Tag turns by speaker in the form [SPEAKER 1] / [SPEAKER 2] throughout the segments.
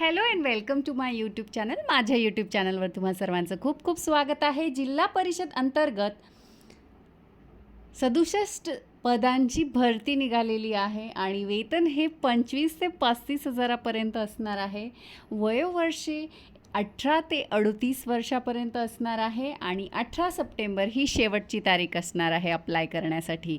[SPEAKER 1] Hello and welcome to my YouTube channel. माझ्या YouTube चॅनलवर तुम्हा सर्वांचं खूप खूप स्वागत आहे. जिल्हा परिषद अंतर्गत सदुसष्ट पदांची भरती निघालेली आहे आणि वेतन हे पंचवीस ते पस्तीस हजारापर्यंत असणार आहे. वयोवर्षे अठरा ते अडतीस वर्षापर्यंत असणार आहे आणि अठरा सप्टेंबर ही शेवटची तारीख असणार आहे अप्लाय करण्यासाठी.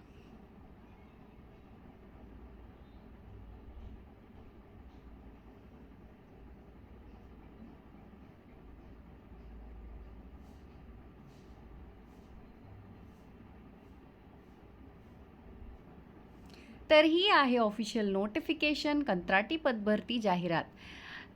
[SPEAKER 1] तर ही आहे ऑफिशियल नोटिफिकेशन कंत्राटी पदभरती जाहिरात.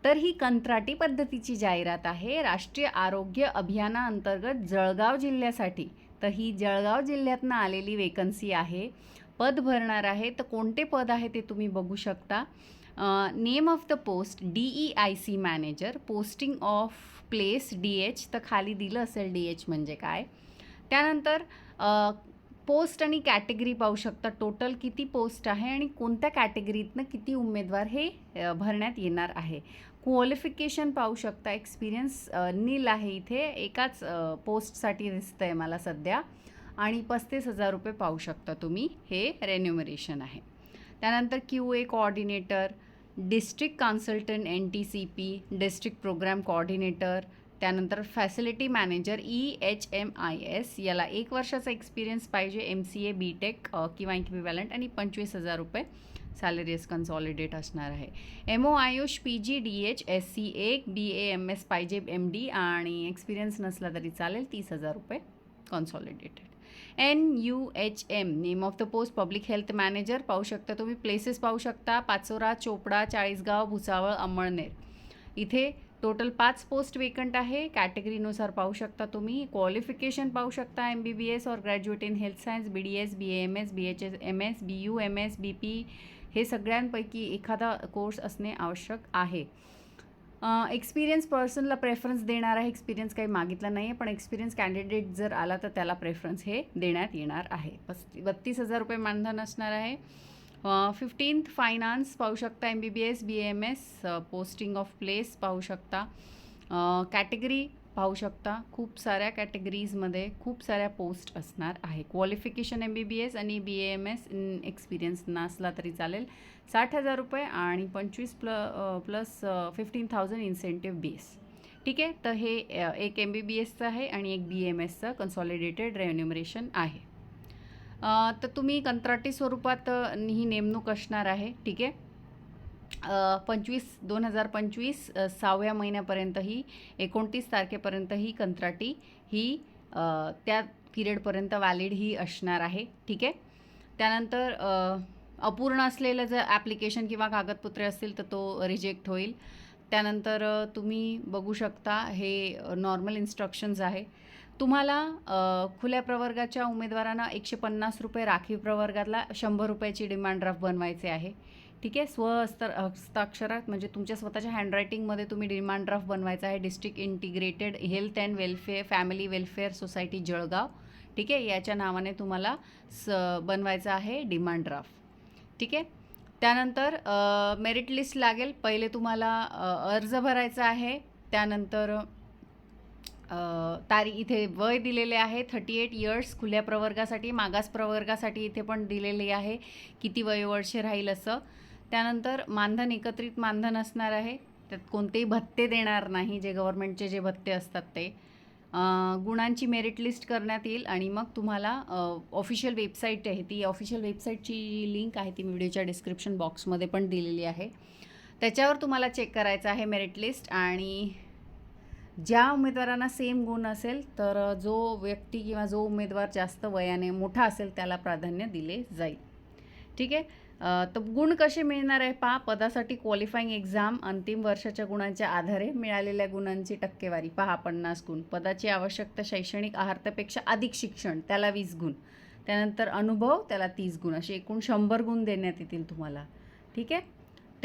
[SPEAKER 1] तर ही कंत्राटी पद्धतीची जाहिरात आहे. राष्ट्रीय आरोग्य अभियानाअंतर्गत जळगाव जिल्ह्यासाठी तर ही जळगाव जिल्ह्यातनं आलेली वेकन्सी आहे. पद भरणार आहे. तर कोणते पद आहे ते तुम्ही बघू शकता. Name of the post D E I C manager posting of place D H तर खाली दिलं असेल डी एच म्हणजे काय. त्यानंतर पोस्ट आणि कॅटेगरी पाहू शकता. टोटल किती पोस्ट आहे आणि कोणत्या कॅटेगरीतनं किती उमेदवार हे भरण्यात येणार आहे. क्वालिफिकेशन पाहू शकता. एक्सपिरियन्स नील आहे इथे. एकाच पोस्टसाठी दिसतं आहे मला सध्या. आणि पस्तीस हजार रुपये पाहू शकता तुम्ही. हे रेन्युमरेशन आहे. त्यानंतर Q A coordinator district consultant N T C P district programme coordinator त्यानंतर facility manager E H M I S याला एक वर्षाचा एक्सपिरियन्स पाहिजे M C A B tech किंवा इक्विवॅलंट आणि पंचवीस हजार रुपये सॅलरीज कन्सॉलिडेट असणार आहे. M O AYUSH P G D H S C एक बी ए एम एस पाहिजे एम डी आणि एक्सपिरियन्स नसला तरी चालेल तीस हजार रुपये consolidated N U H M name of the post public health manager पाहू शकता तुम्ही प्लेसेस पाहू शकता पाचोरा चोपडा चाळीसगाव भुसावळ अंमळनेर. इथे टोटल पाच पोस्ट वेकंट आहे. कॅटेगरीनुसार पाहू शकता तुम्ही. क्वालिफिकेशन पाहू शकता. एम बी बी एस और graduate in health science B D S B M S B H M S B U M S B P P हे सगळ्यांपैकी एखादा कोर्स असणे आवश्यक आहे. एक्सपिरियन्स पर्सनला प्रेफरन्स देणार आहे एक्सपिरियन्स काही मागितला नाही आहे पण एक्सपिरियन्स कॅन्डिडेट जर आला तर त्याला प्रेफरन्स हे देण्यात येणार आहे. बस बत्तीस हजार रुपये मानधन असणार आहे. फिफ्टीन्थ फायनान्स पाहू शकता M B B S B M S posting of place पाहू शकता. कॅटेगरी पाहू शकता. खूप साऱ्या कॅटेगरीजमध्ये खूप साऱ्या पोस्ट असणार आहे qualification M B B S आणि B M S in experience नसला तरी चालेल. साठ हजार रुपये आणि पंचवीस plus plus fifteen thousand incentive base ठीक आहे? तर हे एक एम बी बी एसचं आहे आणि एक बी एम एसचं कन्सॉलिडेटेड रेन्युमरेशन आहे. तर तुम्ही कंत्राटी स्वरूपात ही नेमणूक असणार आहे. ठीक आहे? पंचवीस दोन हजार पंचवीस सहाव्या महिन्यापर्यंत ही एकोणतीस तारखेपर्यंत ही कंत्राटी ही त्या पिरियडपर्यंत व्हॅलिड ही असणार आहे. ठीक आहे? त्यानंतर अपूर्ण असलेलं जर ॲप्लिकेशन किंवा कागदपत्रे असतील तर तो रिजेक्ट होईल. त्यानंतर तुम्ही बघू शकता हे नॉर्मल इन्स्ट्रक्शन्स आहे. तुम्हाला खुल्या प्रवर्गाच्या उमेदवारांना एकशे पन्नास रुपये राखीव प्रवर्गातला शंभर रुपयाची डिमांड ड्राफ्ट बनवायचे आहे. ठीक आहे? स्वहस्तर हस्ताक्षरात म्हणजे तुमच्या स्वतःच्या हँडरायटिंगमध्ये तुम्ही डिमांड ड्राफ्ट बनवायचा आहे. District integrated health and welfare family welfare society Jalgaon. ठीक आहे? याच्या नावाने तुम्हाला स बनवायचं आहे डिमांड ड्राफ्ट. ठीक आहे? त्यानंतर मेरिट लिस्ट लागेल. पहिले तुम्हाला अर्ज भरायचा आहे. त्यानंतर तारी इथे वय दिलेले आहे थर्टी एट इयर्स खुल्या प्रवर्गासाठी मागास प्रवर्गासाठी इथे पण दिलेली आहे किती वयोवर्षे राहील असं. त्यानंतर मानधन एकत्रित मानधन असणार आहे त्यात कोणतेही भत्ते देणार नाही जे गव्हर्नमेंटचे जे भत्ते असतात ते. गुणांची मेरिट लिस्ट करण्यात येईल आणि मग तुम्हाला ऑफिशियल वेबसाईट आहे ती ऑफिशियल वेबसाईटची लिंक आहे ती व्हिडिओच्या डिस्क्रिप्शन बॉक्समध्ये पण दिलेली आहे. त्याच्यावर तुम्हाला चेक करायचं आहे मेरिट लिस्ट आणि ज्या उमेदवारांना सेम गुण असेल तर जो व्यक्ती किंवा जो उमेदवार जास्त वयाने मोठा असेल त्याला प्राधान्य दिले जाईल. ठीक आहे? तर गुण कसे मिळणार आहे? पहा पदासाठी क्वालिफाईंग एक्झाम अंतिम वर्षाच्या गुणांच्या आधारे मिळालेल्या गुणांची टक्केवारी. पहा पन्नास गुण. पदाची आवश्यकता शैक्षणिक आहार्तापेक्षा अधिक शिक्षण त्याला वीस गुण. त्यानंतर अनुभव त्याला तीस गुण. असे एकूण शंभर गुण देण्यात येतील तुम्हाला. ठीक आहे?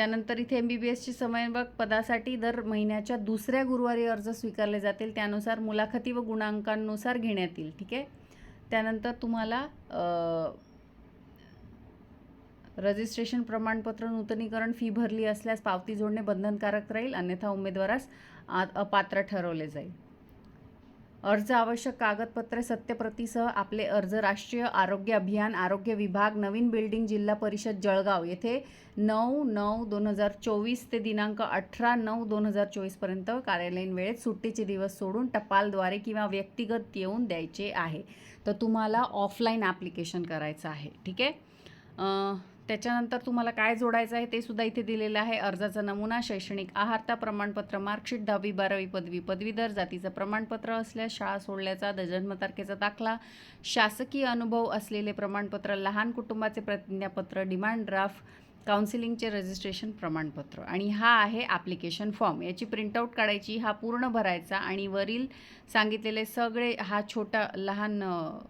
[SPEAKER 1] त्यानंतर इथे एम बी बी एसची समन्वयक पदासाठी दर महिन्याच्या दुसऱ्या गुरुवारी अर्ज स्वीकारले जातील. त्यानुसार मुलाखती व गुणांकांनुसार घेण्यात येईल. ठीक आहे? त्यानंतर तुम्हाला रजिस्ट्रेशन प्रमाणपत्र नूतनीकरण फी भरली असल्यास पावती जोडणे बंधनकारक राहील. अन्यथा उमेदवारास आ- अपात्र ठरवले जाईल. अर्ज आवश्यक कागदपत्रे सत्यप्रतीसह आपले अर्ज राष्ट्रीय आरोग्य अभियान आरोग्य विभाग नवीन बिल्डिंग जिल्हा परिषद जळगाव. येथे नऊ नऊ दोन हजार चोवीस ते दिनांक अठरा नऊ दोन हजार चोवीसपर्यंत कार्यालयीन वेळेत सुट्टीचे दिवस सोडून टपालद्वारे किंवा व्यक्तिगत येऊन द्यायचे आहे. तर तुम्हाला ऑफलाईन ॲप्लिकेशन करायचं आहे. ठीक आहे? त्याच्यानंतर तुम्हाला काय जोडायचं आहे ते सुद्धा इथे दिलेलं आहे. अर्जाचा नमुना शैक्षणिक आहारता प्रमाणपत्र मार्कशीट दहावी बारावी पदवी पदवीधर जातीचं प्रमाणपत्र असल्यास शाळा सोडल्याचा द जन्मतारखेचा दाखला शासकीय अनुभव असलेले प्रमाणपत्र लहान कुटुंबाचे प्रतिज्ञापत्र डिमांड ड्राफ्ट काउन्सिलिंगचे रजिस्ट्रेशन प्रमाणपत्र. आणि हा आहे ॲप्लिकेशन फॉर्म. याची प्रिंटआउट काढायची हा पूर्ण भरायचा आणि वरील सांगितलेले सगळे हा छोटा लहान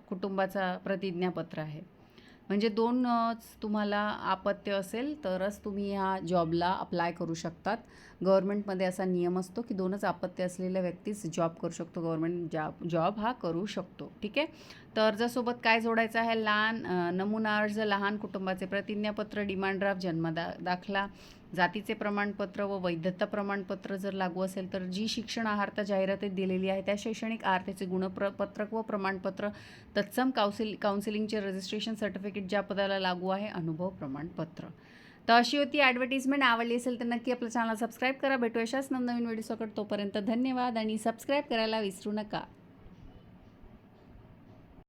[SPEAKER 1] कुटुंबाचा प्रतिज्ञापत्र आहे. म्हणजे दोनच तुम्हाला आपत्य असेल तरच तुम्ही ह्या जॉबला अप्लाय करू शकतात. गव्हर्मेंटमध्ये असा नियम असतो की दोनच आपत्य असलेल्या व्यक्तीच जॉब करू शकतो. गव्हर्मेंट जॉब जॉब हा करू शकतो. ठीक आहे? तर अर्जासोबत काय जोडायचं आहे लहान नमुना अर्ज लहान कुटुंबाचे प्रतिज्ञापत्र डिमांड ड्राफ्ट जन्मदा दाखला जातीचे प्रमाणपत्र व वैधता प्रमाणपत्र जर लागू असेल तर जी शिक्षण आहारता जाहिरातीत दिलेली आहे त्या शैक्षणिक आहारतेचे गुणपत्रक व प्रमाणपत्र तत्सम काउन्सिल काउन्सिलिंगचे रजिस्ट्रेशन सर्टिफिकेट ज्या पदाला लागू आहे अनुभव प्रमाणपत्र. तर अशी होती ॲडव्हर्टिजमेंट आवडली असेल तर नक्की आपलं चॅनल सबस्क्राईब करा. भेटू अशाच नवनवीन व्हिडिओसकट तोपर्यंत धन्यवाद आणि सबस्क्राईब करायला विसरू नका.